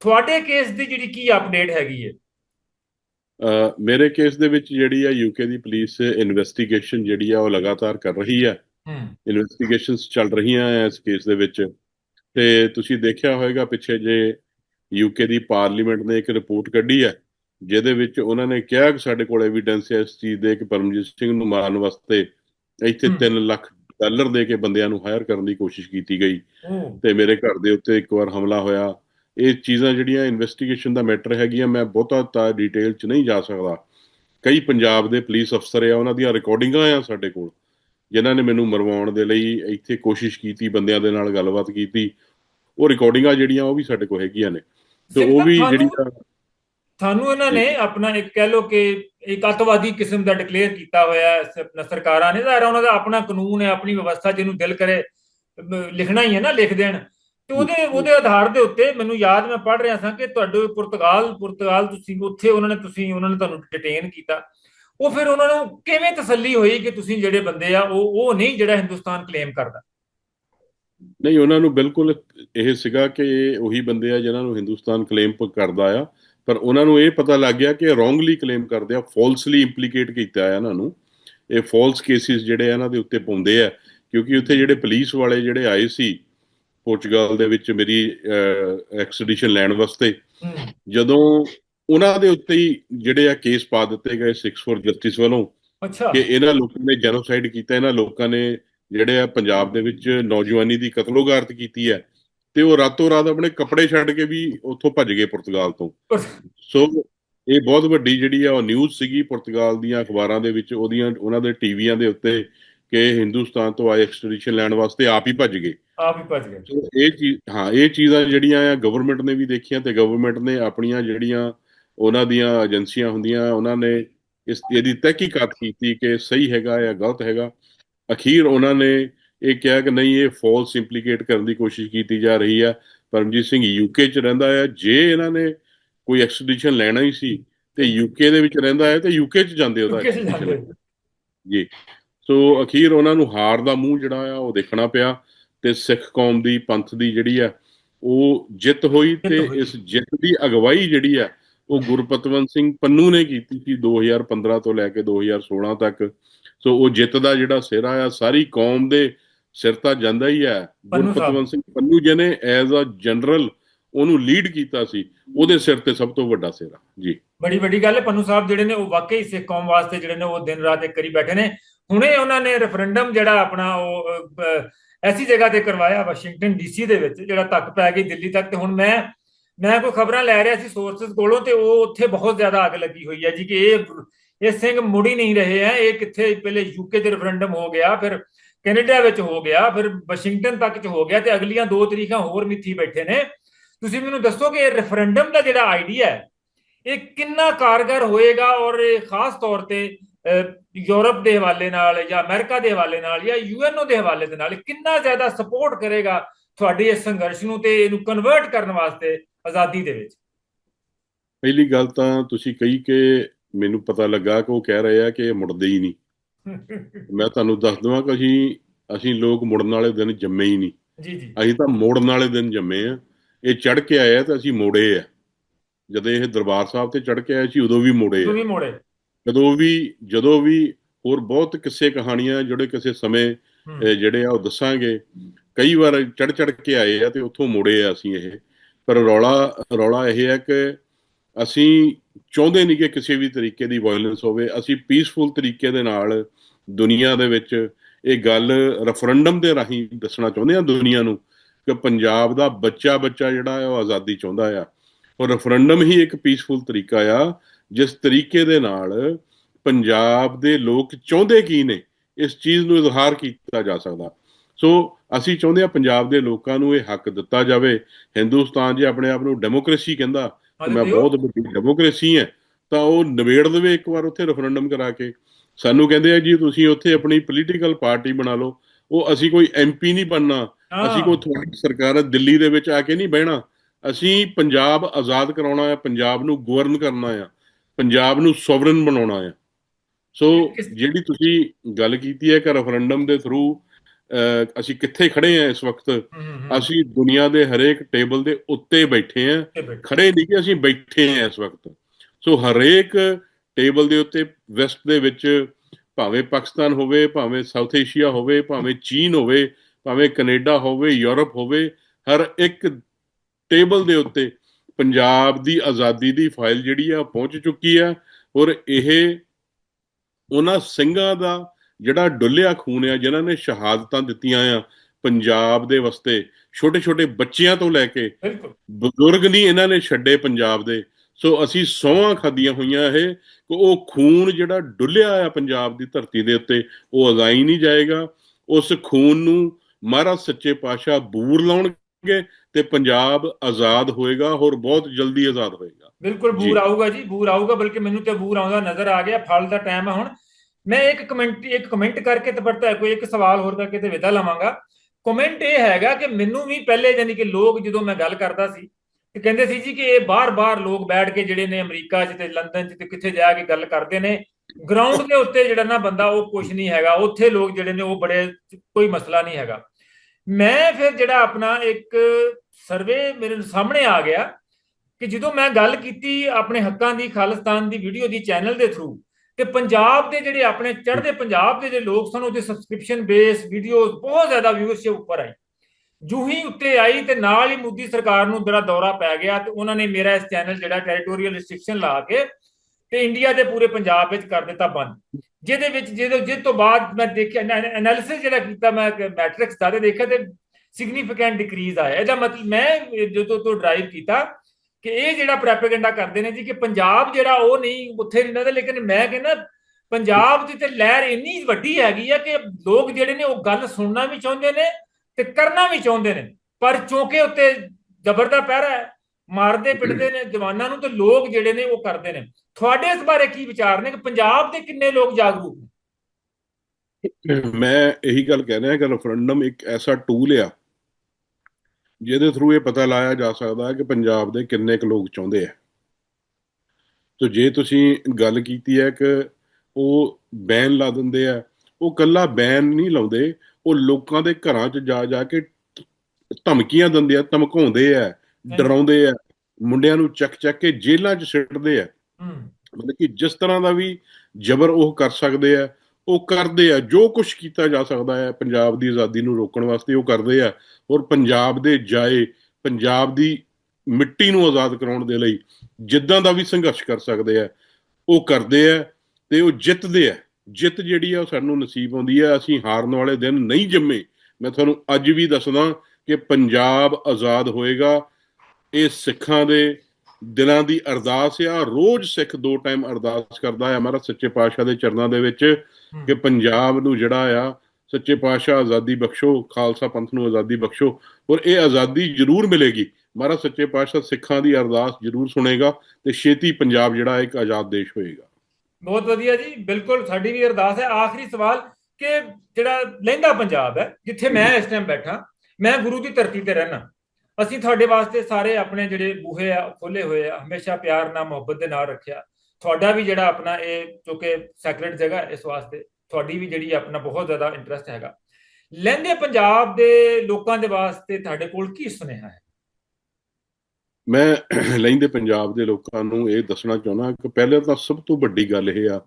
Speaker 1: ਤੁਹਾਡੇ ਕੇਸ ਦੀ ਜਿਹੜੀ ਕੀ ਅਪਡੇਟ ਹੈਗੀ ਹੈ?
Speaker 2: ਮੇਰੇ ਕੇਸ ਦੇ ਵਿੱਚ ਜਿਹੜੀ ਆ ਯੂਕੇ ਦੀ ਪੁਲਿਸ ਇਨਵੈਸਟੀਗੇਸ਼ਨ ਜਿਹੜੀ ਆ ਉਹ ਲਗਾਤਾਰ ਕਰ ਰਹੀ ਹੂੰ। ਇਨਵੈਸਟੀਗੇਸ਼ਨਸ ਚੱਲ ਰਹੀਆਂ ਆ ਇਸ ਕੇਸ ਦੇ ਵਿੱਚ। ਤੇ ਤੁਸੀਂ ਦੇਖਿਆ ਹੋਵੇਗਾ ਪਿੱਛੇ ਜੇ ਯੂਕੇ ਦੀ ਪਾਰਲੀਮੈਂਟ ਨੇ ਇੱਕ ਰਿਪੋਰਟ ਕੱਢੀ ਹੈ ਜਿਹਦੇ ਵਿੱਚ ਉਹਨਾਂ ਨੇ ਕਿਹਾ ਕਿ ਸਾਡੇ ਕੋਲ ਐਵੀਡੈਂਸ ਹੈ ਇਸ ਚੀਜ਼ ਦੇ ਕਿ ਪਰਮਜੀਤ ਸਿੰਘ ਨੂੰ ਮਾਰਨ ਵਾਸਤੇ ਇੱਥੇ
Speaker 1: ਹਮ।
Speaker 2: 3 ਲੱਖ ਡਾਲਰ ਦੇ ਕੇ ਬੰਦਿਆਂ ਨੂੰ ਹਾਇਰ ਕਰਨ ਦੀ ਕੋਸ਼ਿਸ਼ ਕੀਤੀ ਗਈ। ਤੇ ਮੇਰੇ ਘਰ ਦੇ ਉੱਤੇ ਇੱਕ ਵਾਰ ਹਮਲਾ ਹੋਇਆ। ਇਹ ਚੀਜ਼ਾਂ ਜਿਹੜੀਆਂ ਇਨਵੈਸਟੀਗੇਸ਼ਨ ਦਾ ਮੈਟਰ ਹੈਗੀਆਂ ਮੈਂ ਬਹੁਤਾ ਤਾਂ ਡਿਟੇਲ 'ਚ ਨਹੀਂ ਜਾ ਸਕਦਾ। ਕਈ ਪੰਜਾਬ ਦੇ ਪੁਲਿਸ ਅਫਸਰ ਆ ਉਹਨਾਂ ਦੀਆਂ ਰਿਕਾਰਡਿੰਗਾਂ ਆ ਸਾਡੇ ਕੋਲ ਜਿਨ੍ਹਾਂ ਨੇ ਮੈਨੂੰ ਮਰਵਾਉਣ ਦੇ ਲਈ ਇੱਥੇ ਕੋਸ਼ਿਸ਼ ਕੀਤੀ ਬੰਦਿਆਂ ਦੇ ਨਾਲ ਗੱਲਬਾਤ ਕੀਤੀ। ਉਹ ਰਿਕਾਰਡਿੰਗਾਂ ਜਿਹੜੀਆਂ ਉਹ ਵੀ ਸਾਡੇ ਕੋਲ ਹੈਗੀਆਂ ਨੇ। ਤੇ ਉਹ ਵੀ ਜਿਹੜੀ
Speaker 1: ਤੁਹਾਨੂੰ ਇਹਨਾਂ ਨੇ ਆਪਣਾ ਇੱਕ ਕਹਿ ਲੋ ਕਿ ਇੱਕ ਅੱਤਵਾਦੀ ਕਿਸਮ ਦਾ ਡਿਕਲੇਅਰ ਕੀਤਾ ਹੋਇਆ ਹੈ ਆਪਣਾ ਸਰਕਾਰਾਂ ਨੇ ਜ਼ਾਹਿਰ ਉਹਨਾਂ ਦਾ ਆਪਣਾ ਕਾਨੂੰਨ ਹੈ ਆਪਣੀ ਵਿਵਸਥਾ ਜਿਹਨੂੰ ਦਿਲ ਕਰੇ ਲਿਖਣਾ ਹੀ ਹੈ ਨਾ ਲਿਖ ਦੇਣ। ਤੇ ਉਹਦੇ ਉਹਦੇ ਆਧਾਰ ਦੇ ਉੱਤੇ ਮੈਨੂੰ ਯਾਦ ਮੈਂ ਪੜ੍ਹ ਰਿਹਾ ਸਾਂ ਕਿ ਤੁਹਾਡੇ ਪੁਰਤਗਾਲ ਪੁਰਤਗਾਲ ਤੁਸੀਂ ਉੱਥੇ ਉਹਨਾਂ ਨੇ ਤੁਸੀਂ ਉਹਨਾਂ ਨੇ ਤੁਹਾਨੂੰ ਡਿਟੇਨ ਕੀਤਾ। ਉਹ ਫਿਰ ਉਹਨਾਂ ਨੂੰ ਕਿਵੇਂ ਤਸੱਲੀ ਹੋਈ ਕਿ ਤੁਸੀਂ ਜਿਹੜੇ ਬੰਦੇ ਆ ਉਹ ਉਹ ਨਹੀਂ ਜਿਹੜਾ ਹਿੰਦੁਸਤਾਨ ਕਲੇਮ ਕਰਦਾ?
Speaker 2: ਨਹੀਂ ਉਹਨਾਂ ਨੂੰ ਬਿਲਕੁਲ ਇਹ ਸੀਗਾ ਕਿ ਇਹ ਉਹੀ ਬੰਦੇ ਆ ਜਿਨ੍ਹਾਂ ਨੂੰ ਹਿੰਦੁਸਤਾਨ ਕਲੇਮ ਕਰਦਾ ਆ। ਪਰ ਉਹਨਾਂ ਨੂੰ ਇਹ ਪਤਾ ਲੱਗ ਗਿਆ ਕਿ ਰੋਂਗਲੀ ਕਲੇਮ ਕਰਦੇ ਆ ਫਾਲਸਲੀ ਇੰਪਲੀਕੇਟ ਕੀਤਾ ਆ ਇਹਨਾਂ ਨੂੰ। ਇਹ ਫਾਲਸ ਕੇਸਿਸ ਜਿਹੜੇ ਆ ਇਹਨਾਂ ਦੇ ਉੱਤੇ ਪਾਉਂਦੇ ਆ ਕਿਉਂਕਿ ਉੱਥੇ ਜਿਹੜੇ ਪੁਲਿਸ ਵਾਲੇ ਜਿਹੜੇ ਆਏ ਸੀ ਪੋਰਚੁਗਲ ਦੇ ਵਿੱਚ ਮੇਰੀ ਐਕਸਟ੍ਰੈਡੀਸ਼ਨ ਲੈਣ ਵਾਸਤੇ। ਜਦੋਂ ਉਹਨਾਂ ਦੇ ਉੱਤੇ ਹੀ ਜਿਹੜੇ ਆ ਕੇਸ ਪਾ ਦਿੱਤੇ ਗਏ 6 ਫॉर ਜਸਟਿਸ ਵੱਲੋਂ
Speaker 1: ਅੱਛਾ।
Speaker 2: ਕਿ ਇਹਨਾਂ ਲੋਕਾਂ ਨੇ ਜੈਨੋਸਾਈਡ ਕੀਤਾ ਇਹਨਾਂ ਲੋਕਾਂ ਨੇ ਜਿਹੜੇ ਆ ਪੰਜਾਬ ਦੇ ਵਿੱਚ ਨੌਜਵਾਨੀ ਦੀ ਕਤਲੋਗਾਰਤ ਕੀਤੀ ਹੈ ਤੇ ਉਹ ਰਾਤੋਂ ਰਾਤ ਆਪਣੇ ਕੱਪੜੇ ਛੱਡ ਕੇ ਵੀ ਉੱਥੋਂ ਭੱਜ ਗਏ ਪੁਰਤਗਾਲ ਤੋਂ। ਸੋ ਇਹ ਬਹੁਤ ਵੱਡੀ ਜਿਹੜੀ ਆ ਉਹ ਨਿਊਜ਼ ਸੀਗੀ ਪੁਰਤਗਾਲ ਦੀਆਂ ਅਖਬਾਰਾਂ ਦੇ ਵਿੱਚ ਉਹਦੀਆਂ ਉਹਨਾਂ ਦੇ ਟੀਵੀਆਂ ਦੇ ਉੱਤੇ ਕਿ ਹਿੰਦੁਸਤਾਨ ਤੋਂ ਆਏ ਐਕਸਟ੍ਰੈਡੀਸ਼ਨ ਲੈਣ ਵਾਸਤੇ ਆਪ ਹੀ ਭੱਜ ਗਏ।
Speaker 1: ਆਪ ਹੀ ਭੱਜ ਗਏ।
Speaker 2: ਸੋ ਇਹ ਚੀਜ਼ ਹਾਂ ਇਹ ਚੀਜ਼ਾਂ ਜਿਹੜੀਆਂ ਆ ਗਵਰਨਮੈਂਟ ਨੇ ਵੀ ਦੇਖੀਆਂ ਤੇ ਗਵਰਨਮੈਂਟ ਨੇ ਆਪਣੀਆਂ ਜਿਹੜੀਆਂ ਉਹਨਾਂ ਦੀਆਂ ਏਜੰਸੀਆਂ ਹੁੰਦੀਆਂ ਉਹਨਾਂ ਨੇ ਇਸ ਇਹਦੀ ਤਹਿਕੀਕਾਤ ਕੀਤੀ ਕਿ ਸਹੀ ਹੈਗਾ ਜਾਂ ਗਲਤ ਹੈਗਾ। ਅਖੀਰ ਉਹਨਾਂ ਨੇ ਇਹ ਕਿਹਾ ਕਿ ਨਹੀਂ ਇਹ ਫਾਲਸ ਇੰਪਲੀਕੇਟ ਕਰਨ ਦੀ ਕੋਸ਼ਿਸ਼ ਕੀਤੀ ਜਾ ਰਹੀ ਹੈ ਪਰਮਜੀਤ ਸਿੰਘ ਯੂਕੇ 'ਚ ਰਹਿੰਦਾ ਹੈ ਜੇ ਇਹਨਾਂ ਨੇ ਕੋਈ ਐਕਸਟ੍ਰੈਡੀਸ਼ਨ ਲੈਣਾ ਹੀ ਸੀ ਤੇ ਯੂਕੇ ਦੇ ਵਿੱਚ ਰਹਿੰਦਾ ਹੈ ਤੇ ਯੂਕੇ 'ਚ ਜਾਂਦੇ ਉਹਦਾ ਜੀ। ਸੋ ਅਖੀਰ ਉਹਨਾਂ ਨੂੰ ਹਾਰ ਦਾ ਮੂੰਹ ਜਿਹੜਾ ਆ ਉਹ ਦੇਖਣਾ ਪਿਆ ਤੇ ਸਿੱਖ ਕੌਮ ਦੀ ਪੰਥ ਦੀ ਜਿਹੜੀ ਆ ਉਹ ਜਿੱਤ ਹੋਈ ਤੇ। ਇਸ ਜਿੱਤ ਦੀ ਅਗਵਾਈ ਜਿਹੜੀ ਆ ਉਹ ਗੁਰਪਤਵੰਤ ਸਿੰਘ ਪੰਨੂ ਨੇ ਕੀਤੀ ਸੀ 2015 ਤੋਂ ਲੈ ਕੇ 2016 ਤੱਕ। ਸੋ ਉਹ ਜਿੱਤ ਦਾ ਜਿਹੜਾ ਸਿਹਰਾ ਆ ਸਾਰੀ ਕੌਮ ਦੇ ਸਿਰ ਤਾਂ ਜਾਂਦਾ ਹੀ
Speaker 1: ਸਾਹਿਬ।
Speaker 2: ਗੁਰਪਤਵੰਤ ਸਿੰਘ ਪੰਨੂ ਜੀ ਨੇ ਐਜ਼ ਅ ਜਨਰਲ ਉਹਨੂੰ ਲੀਡ ਕੀਤਾ ਸੀ ਉਹਦੇ ਸਿਰ ਤੇ ਸਭ ਤੋਂ ਵੱਡਾ ਸਿਹਰਾ। ਜੀ।
Speaker 1: ਬੜੀ ਵੱਡੀ ਗੱਲ ਹੈ ਪੰਨੂ ਸਾਹਿਬ ਜਿਹੜੇ ਨੇ ਉਹ ਵਾਕਈ ਸਿੱਖ ਕੌਮ ਵਾਸਤੇ ਜਿਹੜੇ ਨੇ ਉਹ ਦਿਨ ਰਾਤ ਇੱਕ ਕਰੀ ਬੈਠੇ ਨੇ। ਹੁਣੇ ਉਹਨਾਂ ਨੇ ਰੈਫਰੈਂਡਮ ਜਿਹੜਾ ਆਪਣਾ ਉਹ ਐਸੀ ਜਗ੍ਹਾ ਤੇ ਕਰਵਾਇਆ ਵਾਸ਼ਿੰਗਟਨ ਡੀਸੀ ਦੇ ਵਿੱਚ, ਜਿਹੜਾ ਤੱਕ ਪੈ ਗਈ ਦਿੱਲੀ ਤੱਕ ਤੇ ਹੁਣ ਮੈਂ ਮੈਂ ਕੋਈ ਖਬਰਾਂ ਲੈ ਰਿਹਾ ਸੀ ਸੋਰਸਸ ਕੋਲੋਂ ਤੇ ਉਹ ਉੱਥੇ ਬਹੁਤ ਜ਼ਿਆਦਾ ਅੱਗ ਲੱਗੀ ਹੋਈ ਹੈ ਜੀ ਕਿ ਇਹ ਇਹ ਸਿੰਘ ਮੁੜੀ ਨਹੀਂ ਰਹੇ ਹੈ, ਇਹ ਕਿੱਥੇ ਪਹਿਲੇ ਯੂਕੇ ਦੇ ਰੈਫਰੈਂਡਮ ਹੋ ਗਿਆ, ਫਿਰ ਕੈਨੇਡਾ ਵਿੱਚ ਹੋ ਗਿਆ, ਫਿਰ ਵਾਸ਼ਿੰਗਟਨ ਤੱਕ ਚ ਹੋ ਗਿਆ ਤੇ ਅਗਲੀਆਂ ਦੋ ਤਰੀਕਾਂ ਹੋਰ ਮਿੱਥੀ ਬੈਠੇ ਨੇ। ਤੁਸੀਂ ਮੈਨੂੰ ਦੱਸੋ ਕਿ ਇਹ ਰੈਫਰੈਂਡਮ ਦਾ ਜਿਹੜਾ ਆਈਡੀਆ ਹੈ, ਇਹ ਕਿੰਨਾ ਕਾਰਗਰ ਹੋਏਗਾ ਔਰ ਇਹ ਖਾਸ ਤੌਰ ਤੇ ਯੂਰਪ ਦੇ ਹਵਾਲੇ ਨਾਲ ਜਾਂ ਅਮਰੀਕਾ ਦੇ ਹਵਾਲੇ ਨਾਲ ਜਾਂ ਯੂਐਨਓ ਦੇ ਹਵਾਲੇ ਦੇ ਨਾਲ ਕਿੰਨਾ ਜ਼ਿਆਦਾ ਸਪੋਰਟ ਕਰੇਗਾ ਤੁਹਾਡੇ ਇਸ ਸੰਘਰਸ਼ ਨੂੰ ਤੇ ਇਹਨੂੰ ਕਨਵਰਟ ਕਰਨ ਵਾਸਤੇ ਆਜ਼ਾਦੀ ਦੇ ਵਿੱਚ?
Speaker 2: ਪਹਿਲੀ ਗੱਲ ਤਾਂ ਤੁਸੀਂ ਕਹੀ ਕਿ ਮੈਨੂੰ ਪਤਾ ਲੱਗਾ ਕਿ ਉਹ ਕਹਿ ਰਹੇ ਆ ਕਿ ਇਹ ਮੁੜਦੇ ਹੀ ਨਹੀਂ। ਮੈਂ ਤੁਹਾਨੂੰ ਦੱਸ ਦਵਾਂ ਕਿ ਅਸੀਂ ਅਸੀਂ ਲੋਕ ਮੁੜਨ ਵਾਲੇ ਦਿਨ ਜੰਮੇ ਹੀ ਨਹੀਂ।
Speaker 1: ਜੀ ਜੀ।
Speaker 2: ਅਸੀਂ ਤਾਂ ਮੋੜਨ ਵਾਲੇ ਦਿਨ ਜੰਮੇ ਆ। ਇਹ ਚੜ ਕੇ ਆਏ ਆ ਤੇ ਅਸੀਂ ਮੋੜੇ ਆ। ਜਦੋਂ ਇਹ ਦਰਬਾਰ ਸਾਹਿਬ ਤੇ ਚੜ ਕੇ ਆਏ ਸੀ ਉਦੋਂ ਵੀ ਮੋੜੇ ਆ।
Speaker 1: ਵੀ ਮੋੜੇ।
Speaker 2: ਜਦੋਂ ਵੀ ਜਦੋਂ ਵੀ ਹੋਰ ਬਹੁਤ ਕਿੱਸੇ ਕਹਾਣੀਆਂ ਜਿਹੜੇ ਕਿਸੇ ਸਮੇਂ ਜਿਹੜੇ ਆ ਉਹ ਦੱਸਾਂਗੇ। ਕਈ ਵਾਰ ਚੜ ਚੜ ਕੇ ਆਏ ਆ ਤੇ ਉੱਥੋਂ ਮੁੜੇ ਆ ਅਸੀਂ ਇਹ। ਪਰ ਰੌਲਾ ਰੌਲਾ ਇਹ ਹੈ ਕਿ ਅਸੀਂ ਚਾਹੁੰਦੇ ਨਹੀਂ ਕਿ ਕਿਸੇ ਵੀ ਤਰੀਕੇ ਦੀ ਵਾਇਲੈਂਸ ਹੋਵੇ। ਅਸੀਂ ਪੀਸਫੁਲ ਤਰੀਕੇ ਦੇ ਨਾਲ ਦੁਨੀਆ ਦੇ ਵਿੱਚ ਇਹ ਗੱਲ ਰੈਫਰੈਂਡਮ ਦੇ ਰਾਹੀਂ ਦੱਸਣਾ ਚਾਹੁੰਦੇ ਆ ਦੁਨੀਆ ਨੂੰ ਕਿ ਪੰਜਾਬ ਦਾ ਬੱਚਾ ਬੱਚਾ ਜਿਹੜਾ ਹੈ ਉਹ ਆਜ਼ਾਦੀ ਚਾਹੁੰਦਾ ਆ। ਔਰ ਰੈਫਰੈਂਡਮ ਹੀ ਇੱਕ ਪੀਸਫੁਲ ਤਰੀਕਾ ਆ ਜਿਸ ਤਰੀਕੇ ਦੇ ਨਾਲ ਪੰਜਾਬ ਦੇ ਲੋਕ ਚਾਹੁੰਦੇ ਕੀ ਨੇ ਇਸ ਚੀਜ਼ ਨੂੰ ਇਜ਼ਹਾਰ ਕੀਤਾ ਜਾ ਸਕਦਾ। ਸੋ ਅਸੀਂ ਚਾਹੁੰਦੇ ਹਾਂ ਪੰਜਾਬ ਦੇ ਲੋਕਾਂ ਨੂੰ ਇਹ ਹੱਕ ਦਿੱਤਾ ਜਾਵੇ। ਹਿੰਦੁਸਤਾਨ ਜੇ ਆਪਣੇ ਆਪ ਨੂੰ ਡੈਮੋਕ੍ਰੇਸੀ ਕਹਿੰਦਾ ਤੇ ਮੈਂ। ਬਹੁਤ ਵੱਡੀ ਡੈਮੋਕ੍ਰੇਸੀ ਹੈ ਤਾਂ ਉਹ ਨਿਬੇੜ ਦੇਵੇ ਇੱਕ ਵਾਰ ਉੱਥੇ ਰੈਫਰੈਂਡਮ ਕਰਾ ਕੇ। ਸਾਨੂੰ ਕਹਿੰਦੇ ਆ ਜੀ ਤੁਸੀਂ ਉੱਥੇ ਆਪਣੀ ਪੋਲੀਟੀਕਲ ਪਾਰਟੀ ਬਣਾ ਲਓ। ਉਹ ਅਸੀਂ ਕੋਈ ਐਮਪੀ ਨਹੀਂ ਬਣਨਾ। ਅਸੀਂ
Speaker 1: ਹਾਂ,
Speaker 2: ਕੋਈ ਤੁਹਾਡੀ ਸਰਕਾਰ ਹੈ, ਦਿੱਲੀ ਦੇ ਵਿੱਚ ਆ ਕੇ ਨਹੀਂ ਬਹਿਣਾ। ਅਸੀਂ ਪੰਜਾਬ ਆਜ਼ਾਦ ਕਰਾਉਣਾ ਹੈ ਪੰਜਾਬ ਨੂੰ ਗਵਰਨ ਕਰਨਾ ਆ ਪੰਜਾਬ ਨੂੰ ਸੋਵਰਨ ਬਣਾਉਣਾ ਆ। ਸੋ ਜਿਹੜੀ ਤੁਸੀਂ ਗੱਲ ਕੀਤੀ ਹੈ ਕਿ ਰੈਫਰੈਂਡਮ ਦੇ ਥਰੂ ਅਸੀਂ ਕਿੱਥੇ ਖੜੇ ਆ ਇਸ ਵਕਤ? ਅਸੀਂ ਦੁਨੀਆ ਦੇ ਹਰੇਕ ਟੇਬਲ ਦੇ ਉੱਤੇ ਬੈਠੇ ਆ। ਖੜੇ ਨਹੀਂ ਕਿ ਅਸੀਂ ਬੈਠੇ ਆ ਇਸ ਵਕਤ। ਸੋ ਹਰੇਕ ਟੇਬਲ ਦੇ ਉੱਤੇ ਵੈਸਟ ਦੇ ਵਿੱਚ ਭਾਵੇਂ ਪਾਕਿਸਤਾਨ ਹੋਵੇ ਭਾਵੇਂ ਸਾਊਥ ਏਸ਼ੀਆ ਹੋਵੇ ਭਾਵੇਂ ਚੀਨ ਹੋਵੇ ਭਾਵੇਂ ਕੈਨੇਡਾ ਹੋਵੇ ਯੂਰਪ ਹੋਵੇ ਹਰ ਇੱਕ ਟੇਬਲ ਦੇ ਉੱਤੇ ਪੰਜਾਬ ਦੀ ਆਜ਼ਾਦੀ ਦੀ ਫਾਈਲ ਜਿਹੜੀ ਆ ਪਹੁੰਚ ਚੁੱਕੀ ਆ ਔਰ ਇਹ ਉਹਨਾਂ ਸਿੰਘਾਂ ਦਾ ਜਿਹੜਾ ਡੁੱਲਿਆ ਖੂਨ ਆ ਜਿਨ੍ਹਾਂ ਨੇ ਸ਼ਹਾਦਤਾਂ ਦਿੱਤੀਆਂ ਆ ਪੰਜਾਬ ਦੇ ਵਾਸਤੇ ਛੋਟੇ ਛੋਟੇ ਬੱਚਿਆਂ ਤੋਂ ਲੈ ਕੇ ਬਜ਼ੁਰਗ ਨਹੀਂ ਇਹਨਾਂ ਨੇ ਛੱਡੇ ਪੰਜਾਬ ਦੇ। ਸੋ ਅਸੀਂ ਸੌਹਾਂ ਖਾਦੀਆਂ ਹੋਈਆਂ ਇਹ ਕਿ ਉਹ ਖੂਨ ਜਿਹੜਾ ਡੁੱਲਿਆ ਆ ਪੰਜਾਬ ਦੀ ਧਰਤੀ ਦੇ ਉੱਤੇ ਉਹ ਅਗਾਈ ਨਹੀਂ ਜਾਏਗਾ। ਉਸ ਖੂਨ ਨੂੰ ਮਹਾਰਾਜ ਸੱਚੇ ਪਾਤਸ਼ਾਹ ਬੂਰ ਲਾਉਣਗੇ ਤੇ ਪੰਜਾਬ ਆਜ਼ਾਦ ਹੋਏਗਾ ਹੋਰ ਬਹੁਤ ਜਲਦੀ ਆਜ਼ਾਦ ਹੋਏਗਾ।
Speaker 1: ਬਿਲਕੁਲ। ਬੂਰ ਆਊਗਾ ਜੀ ਬੂਰ ਆਊਗਾ ਬਲਕਿ ਮੈਨੂੰ ਤੇ ਬੂਰ ਆਉਂਦਾ ਨਜ਼ਰ ਆ ਗਿਆ ਫਲ ਦਾ ਟਾਈਮ ਹੈ ਹੁਣ। ਮੈਂ ਇੱਕ ਕਮੈਂਟ ਇੱਕ ਕਮੈਂਟ ਕਰਕੇ ਤੇ ਪੜਤਾ ਕੋਈ ਇੱਕ ਸਵਾਲ ਹੋਰ ਕਰਕੇ ਤੇ ਵਿਦਾ ਲਵਾਂਗਾ। ਕਮੈਂਟ ਇਹ ਹੈਗਾ ਕਿ ਮੈਨੂੰ ਵੀ ਪਹਿਲੇ ਯਾਨੀ ਕਿ ਲੋਕ ਜਦੋਂ ਮੈਂ ਗੱਲ ਕਰਦਾ ਸੀ ਤੇ ਕਹਿੰਦੇ ਸੀ ਜੀ ਕਿ ਇਹ ਬਾਰ-ਬਾਰ ਲੋਕ ਬੈਠ ਕੇ ਜਿਹੜੇ ਨੇ ਅਮਰੀਕਾ 'ਚ ਤੇ ਲੰਡਨ 'ਚ ਤੇ ਕਿੱਥੇ ਜਾ ਕੇ ਗੱਲ ਕਰਦੇ ਨੇ ਗਰਾਊਂਡ ਦੇ ਉੱਤੇ ਜਿਹੜਾ ਨਾ ਬੰਦਾ ਉਹ ਕੁਝ ਨਹੀਂ ਹੈਗਾ ਉੱਥੇ ਲੋਕ ਜਿਹੜੇ ਨੇ ਉਹ ਬੜੇ ਕੋਈ ਮਸਲਾ ਨਹੀਂ ਹੈਗਾ। ਮੈਂ ਫਿਰ ਜਿਹੜਾ ਆਪਣਾ ਇੱਕ ਸਰਵੇ ਮੇਰੇ ਸਾਹਮਣੇ ਆ ਗਿਆ ਕਿ ਜਦੋਂ ਮੈਂ ਗੱਲ ਕੀਤੀ ਆਪਣੇ ਹੱਕਾਂ ਦੀ, ਖਾਲਿਸਤਾਨ ਦੀ ਵੀਡੀਓ ਦੀ ਚੈਨਲ ਦੇ ਥਰੂ ਤੇ ਪੰਜਾਬ ਦੇ ਜਿਹੜੇ ਆਪਣੇ ਚੜ੍ਹਦੇ ਪੰਜਾਬ ਦੇ ਜਿਹੜੇ ਲੋਕ ਸਨ, ਉਹਦੇ ਸਬਸਕ੍ਰਿਪਸ਼ਨ ਬੇਸ ਵੀਡੀਓਜ਼ ਬਹੁਤ ਜ਼ਿਆਦਾ ਵਿਊਅਰਸ਼ਿਪ ਉੱਪਰ ਆਈ ਜੂਹੀ ਉੱਤੇ ਆਈ ਤੇ ਨਾਲ ਹੀ ਮੋਦੀ ਸਰਕਾਰ ਨੂੰ ਜਿਹੜਾ ਦੌਰਾ ਪੈ ਗਿਆ ਤੇ ਉਹਨਾਂ ਨੇ ਮੇਰਾ ਇਸ ਚੈਨਲ ਜਿਹੜਾ ਟੈਰੀਟੋਰੀਅਲ ਰਿਸਟ੍ਰਿਕਸ਼ਨ ਲਾ ਕੇ ਤੇ ਇੰਡੀਆ ਦੇ ਪੂਰੇ ਪੰਜਾਬ ਵਿੱਚ ਕਰ ਦਿੱਤਾ ਬੰਦ। ਜਿਹਦੇ ਵਿੱਚ ਜਿਹਦੇ ਜਿਸ ਤੋਂ ਬਾਅਦ ਮੈਂ ਦੇਖਿਆ ਐਨਾਲਿਸਿਸ ਜਿਹੜਾ ਕੀਤਾ ਮੈਂ ਮੈਟ੍ਰਿਕਸ ਦਾ ਤੇ ਦੇਖਿਆ ਤੇ ਸਿਗਨੀਫੀਕੈਂਟ ਡਿਕਰੀਜ਼ ਆਇਆ। ਇਹਦਾ ਮਤਲਬ ਮੈਂ ਜਦੋਂ ਤੋਂ ਡਰਾਈਵ ਕੀਤਾ ਕਿ ਇਹ ਜਿਹੜਾ ਪ੍ਰੋਪੇਗੈਂਡਾ ਕਰਦੇ ਨੇ ਜੀ ਕਿ ਪੰਜਾਬ ਜਿਹੜਾ ਉਹ ਨਹੀਂ, ਉੱਥੇ ਨਹੀਂ ਰਹਿੰਦਾ, ਲੇਕਿਨ ਮੈਂ ਕਹਿੰਦਾ ਪੰਜਾਬ ਦੀ ਤੇ ਲਹਿਰ ਇੰਨੀ ਵੱਡੀ ਹੈਗੀ ਆ ਕਿ ਲੋਕ ਜਿਹੜੇ ਨੇ ਉਹ ਗੱਲ ਸੁਣਨਾ ਵੀ ਚਾਹੁੰਦੇ ਨੇ ਤੇ ਕਰਨਾ ਵੀ ਚਾਹੁੰਦੇ ਨੇ। ਪਰ ਚੌਂਕੇ ਉੱਤੇ ਜ਼ਬਰ ਦਾ ਪਹਿਰਾ ਹੈ। ਮਾਰਦੇ ਪਿੱਟਦੇ ਨੇ ਜਵਾਨਾਂ ਨੂੰ ਤੇ ਲੋਕ ਜਿਹੜੇ ਨੇ ਉਹ ਕਰਦੇ ਨੇ। ਤੁਹਾਡੇ ਇਸ ਬਾਰੇ ਕੀ ਵਿਚਾਰ ਨੇ ਕਿ ਪੰਜਾਬ ਦੇ ਕਿੰਨੇ ਲੋਕ ਜਾਗਰੂਕ ਨੇ?
Speaker 2: ਮੈਂ ਇਹੀ ਗੱਲ ਕਹਿ ਰਿਹਾ ਕਿ ਰੈਫਰੈਂਡਮ ਇੱਕ ਐਸਾ ਟੂਲ ਆ ਜਿਹਦੇ ਥਰੂ ਇਹ ਪਤਾ ਲਾਇਆ ਜਾ ਸਕਦਾ ਹੈ ਕਿ ਪੰਜਾਬ ਦੇ ਕਿੰਨੇ ਕੁ ਲੋਕ ਚਾਹੁੰਦੇ ਆ। ਤੋ ਜੇ ਤੁਸੀਂ ਗੱਲ ਕੀਤੀ ਹੈ ਕਿ ਉਹ ਬੈਨ ਲਾ ਦਿੰਦੇ ਆ ਉਹ ਕੱਲਾ ਬੈਨ ਨਹੀਂ ਲਾਉਂਦੇ ਉਹ ਲੋਕਾਂ ਦੇ ਘਰਾਂ 'ਚ ਜਾ ਜਾ ਕੇ ਧਮਕੀਆਂ ਦਿੰਦੇ ਆ ਧਮਕਾਉਂਦੇ ਆ ਡਰਾਉਂਦੇ ਆ ਮੁੰਡਿਆਂ ਨੂੰ ਚੱਕ ਚੱਕ ਕੇ ਜੇਲ੍ਹਾਂ 'ਚ ਸਿੱਟਦੇ ਆ। ਮਤਲਬ ਕਿ ਜਿਸ ਤਰ੍ਹਾਂ ਦਾ ਵੀ ਜ਼ਬਰ ਉਹ ਕਰ ਸਕਦੇ ਆ ਉਹ ਕਰਦੇ ਆ ਜੋ ਕੁਝ ਕੀਤਾ ਜਾ ਸਕਦਾ ਹੈ ਪੰਜਾਬ ਦੀ ਆਜ਼ਾਦੀ ਨੂੰ ਰੋਕਣ ਵਾਸਤੇ ਉਹ ਕਰਦੇ ਆ। ਔਰ ਪੰਜਾਬ ਦੇ ਜਾਏ ਪੰਜਾਬ ਦੀ ਮਿੱਟੀ ਨੂੰ ਆਜ਼ਾਦ ਕਰਾਉਣ ਦੇ ਲਈ ਜਿੱਦਾਂ ਦਾ ਵੀ ਸੰਘਰਸ਼ ਕਰ ਸਕਦੇ ਆ ਉਹ ਕਰਦੇ ਆ ਤੇ ਉਹ ਜਿੱਤਦੇ ਆ। ਜਿੱਤ ਜਿਹੜੀ ਆ ਉਹ ਸਾਨੂੰ ਨਸੀਬ ਆਉਂਦੀ ਆ ਅਸੀਂ ਹਾਰਨ ਵਾਲੇ ਦਿਨ ਨਹੀਂ ਜੰਮੇ। ਮੈਂ ਤੁਹਾਨੂੰ ਅੱਜ ਵੀ ਦੱਸਦਾ ਕਿ ਪੰਜਾਬ ਆਜ਼ਾਦ ਹੋਏਗਾ ਇਹ ਸਿੱਖਾਂ ਦੇ ਦਿਲਾਂ ਦੀ ਅਰਦਾਸ ਆ। ਰੋਜ਼ ਸਿੱਖ ਦੋ ਟਾਈਮ ਅਰਦਾਸ ਕਰਦਾ ਹੈ ਮਹਾਰਾਜ ਸੱਚੇ ਪਾਤਸ਼ਾਹ ਦੇ ਚਰਨਾਂ ਦੇ ਵਿੱਚ ਕਿ ਪੰਜਾਬ ਨੂੰ ਜਿਹੜਾ ਆ ਸੱਚੇ ਪਾਤਸ਼ਾਹ ਆਜ਼ਾਦੀ ਬਖਸ਼ੋ ਖਾਲਸਾ ਪੰਥ ਨੂੰ ਆਜ਼ਾਦੀ ਬਖਸ਼ੋ ਔਰ ਇਹ ਆਜ਼ਾਦੀ ਜ਼ਰੂਰ ਮਿਲੇਗੀ। ਮਹਾਰਾਜ ਸੱਚੇ ਪਾਤਸ਼ਾਹ ਸਿੱਖਾਂ ਦੀ ਅਰਦਾਸ ਜ਼ਰੂਰ ਸੁਣੇਗਾ ਤੇ ਛੇਤੀ ਪੰਜਾਬ ਜਿਹੜਾ ਇੱਕ ਆਜ਼ਾਦ ਦੇਸ਼ ਹੋਏਗਾ।
Speaker 1: ਬਹੁਤ ਵਧੀਆ ਜੀ ਬਿਲਕੁਲ ਸਾਡੀ ਵੀ ਅਰਦਾਸ ਹੈ। ਆਖਰੀ ਸਵਾਲ ਕਿ ਜਿਹੜਾ ਲਹਿੰਦਾ ਪੰਜਾਬ ਹੈ ਜਿੱਥੇ ਮੈਂ ਇਸ ਟਾਈਮ ਬੈਠਾ ਮੈਂ ਗੁਰੂ ਦੀ ਧਰਤੀ ਤੇ ਰਹਿਣਾ ਅਸੀਂ ਤੁਹਾਡੇ ਵਾਸਤੇ ਸਾਰੇ ਆਪਣੇ ਜਿਹੜੇ ਬੂਹੇ ਆ ਖੋਲੇ ਹੋਏ ਆ, ਹਮੇਸ਼ਾ ਪਿਆਰ ਨਾਲ, ਮੁਹੱਬਤ ਦੇ ਨਾਲ ਰੱਖਿਆ। ਤੁਹਾਡਾ ਵੀ ਜਿਹੜਾ ਆਪਣਾ ਇਹ, ਜੋ ਸੈਕਰੇਟ ਜਗ੍ਹਾ ਇਸ ਵਾਸਤੇ ਤੁਹਾਡੀ ਵੀ ਜਿਹੜੀ ਆਪਣਾ ਬਹੁਤ ਜ਼ਿਆਦਾ ਇੰਟਰਸਟ ਹੈਗਾ। ਲਹਿੰਦੇ ਪੰਜਾਬ ਦੇ ਲੋਕਾਂ ਦੇ ਵਾਸਤੇ ਤੁਹਾਡੇ ਕੋਲ ਕੀ ਸੁਨੇਹਾ ਹੈ?
Speaker 2: ਮੈਂ ਲਹਿੰਦੇ ਪੰਜਾਬ ਦੇ ਲੋਕਾਂ ਨੂੰ ਇਹ ਦੱਸਣਾ ਚਾਹੁੰਦਾ ਕਿ ਪਹਿਲੇ ਤਾਂ ਸਭ ਤੋਂ ਵੱਡੀ ਗੱਲ ਇਹ ਆ,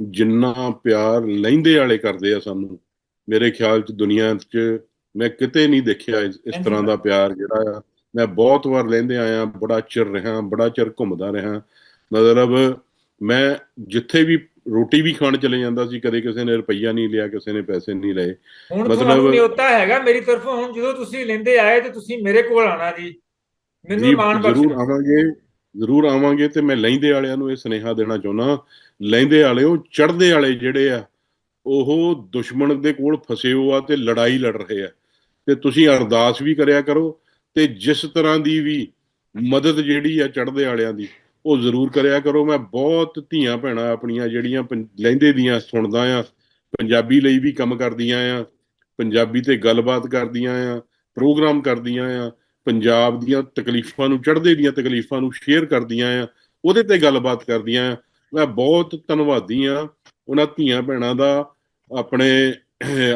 Speaker 2: ਜਿੰਨਾ ਪਿਆਰ ਲਹਿੰਦੇ ਵਾਲੇ ਕਰਦੇ ਆ ਸਾਨੂੰ, ਮੇਰੇ ਖਿਆਲ 'ਚ ਦੁਨੀਆ 'ਚ ਮੈਂ ਕਿਤੇ ਨਹੀਂ ਦੇਖਿਆ ਇਸ ਤਰ੍ਹਾਂ ਦਾ ਪਿਆਰ ਜਿਹੜਾ ਆ। ਮੈਂ ਬਹੁਤ ਵਾਰ ਲਹਿੰਦੇ ਆਇਆ ਬੜਾ ਚਿਰ ਰਿਹਾ ਬੜਾ ਚਿਰ ਘੁੰਮਦਾ ਰਿਹਾ। ਮਤਲਬ ਮੈਂ ਜਿੱਥੇ ਵੀ ਰੋਟੀ ਵੀ ਖਾਣ ਚਲੇ ਜਾਂਦਾ ਸੀ ਕਦੇ ਕਿਸੇ ਨੇ ਰੁਪਈਆ ਨਹੀਂ ਲਿਆ ਕਿਸੇ ਨੇ ਪੈਸੇ ਨਹੀਂ ਲਏ। ਮਤਲਬ-
Speaker 1: ਤੁਹਾਨੂੰ ਨਿਯੋਤਾ ਹੈਗਾ ਮੇਰੀ ਤਰਫੋਂ ਹੁਣ ਜਦੋਂ ਤੁਸੀਂ ਲੈਂਦੇ ਆਏ ਤੇ ਤੁਸੀਂ ਮੇਰੇ ਕੋਲ ਆਣਾ ਜੀ। ਮੈਨੂੰ ਮਾਣ
Speaker 2: ਜ਼ਰੂਰ
Speaker 1: ਬਖਸ਼ੋ
Speaker 2: ਆਵਾਂਗੇ ਜ਼ਰੂਰ ਆਵਾਂਗੇ ਤੇ ਮੈਂ ਲਹਿੰਦੇ ਵਾਲਿਆਂ ਨੂੰ ਇਹ ਸੁਨੇਹਾ ਦੇਣਾ ਚਾਹੁੰਦਾ। ਲਹਿੰਦੇ ਵਾਲਿਓ ਚੜ੍ਹਦੇ ਵਾਲੇ ਜਿਹੜੇ ਆ ਉਹ ਦੁਸ਼ਮਣ ਦੇ ਕੋਲ ਫਸੇ ਹੋ ਆ ਤੇ ਲੜਾਈ ਲੜ ਰਹੇ ਆ। ਤੇ ਤੁਸੀਂ ਅਰਦਾਸ ਵੀ ਕਰਿਆ ਕਰੋ ਤੇ ਜਿਸ ਤਰ੍ਹਾਂ ਦੀ ਵੀ ਮਦਦ ਜਿਹੜੀ ਆ ਚੜ੍ਹਦੇ ਵਾਲਿਆਂ ਦੀ, ਉਹ ਜ਼ਰੂਰ ਕਰਿਆ ਕਰੋ। ਮੈਂ ਬਹੁਤ ਧੀਆਂ ਭੈਣਾਂ ਆਪਣੀਆਂ ਜਿਹੜੀਆਂ ਪੰ- ਲਹਿੰਦੇ ਦੀਆਂ ਸੁਣਦਾ ਆ, ਪੰਜਾਬੀ ਲਈ ਵੀ ਕੰਮ ਕਰਦੀਆਂ ਆ, ਪੰਜਾਬੀ ਤੇ ਗੱਲਬਾਤ ਕਰਦੀਆਂ ਆ, ਪ੍ਰੋਗਰਾਮ ਕਰਦੀਆਂ ਆ, ਪੰਜਾਬ ਦੀਆਂ ਤਕਲੀਫਾਂ ਨੂੰ, ਚੜ੍ਹਦੇ ਦੀਆਂ ਤਕਲੀਫਾਂ ਨੂੰ ਸ਼ੇਅਰ ਕਰਦੀਆਂ ਆ, ਉਹਦੇ ਤੇ ਗੱਲਬਾਤ ਕਰਦੀਆਂ ਆ। ਮੈਂ ਬਹੁਤ ਧੰਨਵਾਦੀ ਆ ਉਹਨਾਂ ਧੀਆਂ ਭੈਣਾਂ ਦਾ, ਆਪਣੇ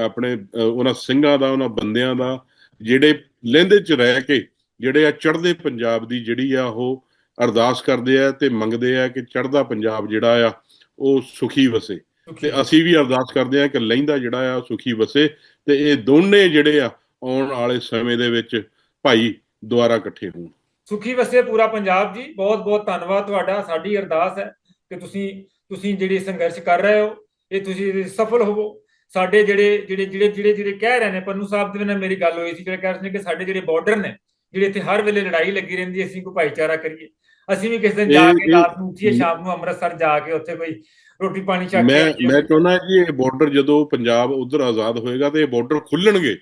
Speaker 2: ਆਪਣੇ ਉਹਨਾਂ ਸਿੰਘਾਂ ਦਾ ਉਹਨਾਂ ਬੰਦਿਆਂ ਦਾ ਜਿਹੜੇ ਲਹਿੰਦੇ 'ਚ ਰਹਿ ਕੇ ਜਿਹੜੇ ਆ ਚੜ੍ਹਦੇ ਪੰਜਾਬ ਦੀ ਜਿਹੜੀ ਆ ਉਹ ਅਰਦਾਸ ਕਰਦੇ ਆ ਤੇ ਮੰਗਦੇ ਆ ਕਿ ਚੜ੍ਹਦਾ ਪੰਜਾਬ ਜਿਹੜਾ ਆ ਉਹ ਸੁਖੀ ਵਸੇ। ਤੇ ਅਸੀਂ ਵੀ ਅਰਦਾਸ ਕਰਦੇ ਆ ਕਿ ਲਹਿੰਦਾ ਜਿਹੜਾ ਆ ਸੁਖੀ ਵਸੇ ਤੇ ਇਹ ਦੋਨੇ ਜਿਹੜੇ ਆ ਆਉਣ ਵਾਲੇ ਸਮੇਂ ਦੇ ਵਿੱਚ ਭਾਈ ਦੁਆਰਾ ਇਕੱਠੇ ਹੋਣ।
Speaker 1: ਸੁਖੀ ਵਸੇ ਪੂਰਾ ਪੰਜਾਬ ਜੀ। ਬਹੁਤ ਬਹੁਤ ਧੰਨਵਾਦ ਤੁਹਾਡਾ। ਸਾਡੀ ਅਰਦਾਸ ਹੈ ਕਿ ਤੁਸੀਂ ਤੁਸੀਂ ਜਿਹੜੀ ਸੰਘਰਸ਼ ਕਰ ਰਹੇ ਹੋ ਇਹ ਤੁਸੀਂ ਸਫਲ ਹੋਵੋ। ਸਾਡੇ ਜਿਹੜੇ ਜਿਹੜੇ ਜਿਹੜੇ ਜਿਹੜੇ ਜਿਹੜੇ ਕਹਿ ਰਹੇ ਨੇ ਪੰਨੂ ਸਾਹਿਬ ਦੇ ਨਾਲ ਮੇਰੀ ਗੱਲ ਹੋਈ ਸੀ ਜਿਹੜੇ ਕਹਿ ਰਹੇ ਨੇ ਕਿ ਸਾਡੇ ਜਿਹੜੇ ਬਾਰਡਰ ਨੇ ਜਿਹੜੇ ਇੱਥੇ ਹਰ ਵੇਲੇ ਲੜਾਈ ਲੱਗੀ ਰਹਿੰਦੀ ਅਸੀਂ ਕੋਈ ਭਾਈਚਾਰਾ ਕਰੀਏ। ਅਸੀਂ ਵੀ ਕਿਸੇ ਦਿਨ ਜਾ ਕੇ ਰਾਤ ਨੂੰ ਉੱਠੀਏ ਸ਼ਾਮ ਨੂੰ ਅੰਮ੍ਰਿਤਸਰ ਜਾ ਕੇ ਉੱਥੇ ਕੋਈ ਰੋਟੀ ਪਾਣੀ ਛਕ
Speaker 2: ਮੈਂ
Speaker 1: ਕੇ
Speaker 2: ਮੈਂ ਚਾਹੁੰਦਾ ਜੀ ਇਹ ਬਾਰਡਰ ਜਦੋਂ ਪੰਜਾਬ ਉਧਰ ਆਜ਼ਾਦ ਹੋਏਗਾ ਤੇ ਇਹ ਬਾਰਡਰ ਖੁੱਲਣਗੇ।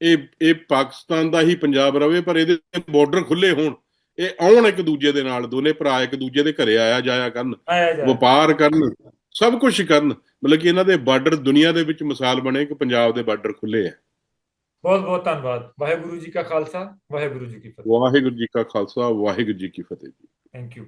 Speaker 2: ਇਹ ਇਹ ਪਾਕਿਸਤਾਨ ਦਾ ਹੀ ਪੰਜਾਬ ਰਵੇ ਪਰ ਇਹਦੇ ਬਾਰਡਰ ਖੁੱਲੇ ਹੋਣ। ਇਹ ਆਉਣ ਇੱਕ ਦੂਜੇ ਦੇ ਨਾਲ ਦੋਨੇ ਭਰਾ ਇੱਕ ਦੂਜੇ ਦੇ ਘਰੇ ਆਇਆ ਜਾਇਆ ਕਰਨ ਵਪਾਰ ਕਰਨ ਸਭ ਕੁਝ ਕਰਨ ਮਤਲਬ ਕਿ ਇਹਨਾਂ ਦੇ ਬਾਰਡਰ ਦੁਨੀਆ ਦੇ ਵਿੱਚ ਮਿਸਾਲ ਬਣੇ ਕਿ ਪੰਜਾਬ ਦੇ ਬਾਰਡਰ ਖੁੱਲੇ ਆ।
Speaker 1: ਬਹੁਤ ਬਹੁਤ ਧੰਨਵਾਦ। ਵਾਹਿਗੁਰੂ ਜੀ ਕਾ ਖਾਲਸਾ ਵਾਹਿਗੁਰੂ ਜੀ ਕੀ ਫਤਿਹ।
Speaker 2: ਵਾਹਿਗੁਰੂ ਜੀ ਕਾ ਖਾਲਸਾ ਵਾਹਿਗੁਰੂ ਜੀ ਕੀ ਫਤਿਹ ਜੀ।
Speaker 1: Thank you